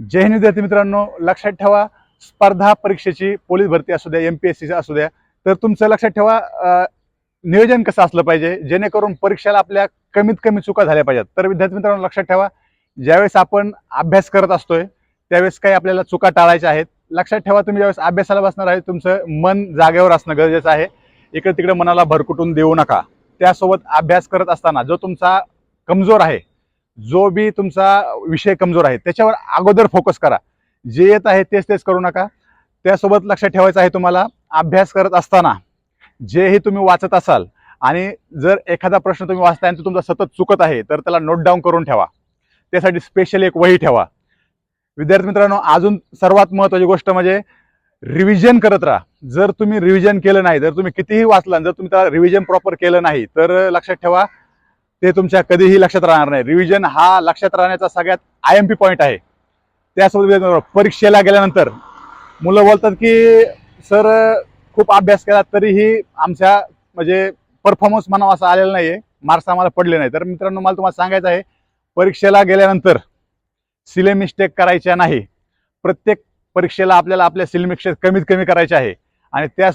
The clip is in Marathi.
जय हिंद विद्यार्थी मित्रांनो लक्षात ठेवा स्पर्धा परीक्षेची पोलीस भरती असू द्या एम पी एस सीची असू द्या तर तुमचं लक्षात ठेवा नियोजन कसं असलं पाहिजे जेणेकरून परीक्षेला आपल्या कमीत कमी चुका झाल्या पाहिजेत. तर विद्यार्थी मित्रांनो लक्षात ठेवा ज्यावेळेस आपण अभ्यास करत असतोय त्यावेळेस काही आपल्याला चुका टाळायच्या आहेत. लक्षात ठेवा तुम्ही ज्यावेळेस अभ्यासाला बसणार आहे तुमचं मन जागेवर असणं गरजेचं आहे. इकडे तिकडे मनाला भरकुटून देऊ नका. त्यासोबत अभ्यास करत असताना जो तुमचा कमजोर आहे जो बी तुमचा विषय कमजोर आहे त्याच्यावर अगोदर फोकस करा. जे येत आहे तेच तेच करू नका. त्यासोबत लक्षात ठेवायचं आहे तुम्हाला अभ्यास करत असताना जेही तुम्ही वाचत असाल आणि जर एखादा प्रश्न तुम्ही वाचताय आणि तुमचा सतत चुकत आहे तर त्याला नोट डाऊन करून ठेवा. त्यासाठी स्पेशल एक वही ठेवा. विद्यार्थी मित्रांनो अजून सर्वात महत्त्वाची गोष्ट म्हणजे रिव्हिजन करत राहा. जर तुम्ही रिव्हिजन केलं नाही जर तुम्ही कितीही वाचला जर तुम्ही त्याला रिव्हिजन प्रॉपर केलं नाही तर लक्षात ठेवा ते तुमच्या कधीही लक्षात राहणार नाही. रिव्हिजन हा लक्षात राहण्याचा सगळ्यात आय एम पी पॉईंट आहे. त्यासोबत परीक्षेला गेल्यानंतर मुलं बोलतात की सर खूप अभ्यास केला तरीही आमच्या म्हणजे परफॉर्मन्स म्हणावा असा आलेला नाही नाहीये. मार्क्स आम्हाला पडले नाही तर मित्रांनो मला तुम्हाला सांगायचं आहे परीक्षेला गेल्यानंतर सिले मिस्टेक करायच्या नाही. प्रत्येक परीक्षेला आपल्याला आपल्या सिले मिस्टेक कमीत कमी करायचे आहे. आणि त्या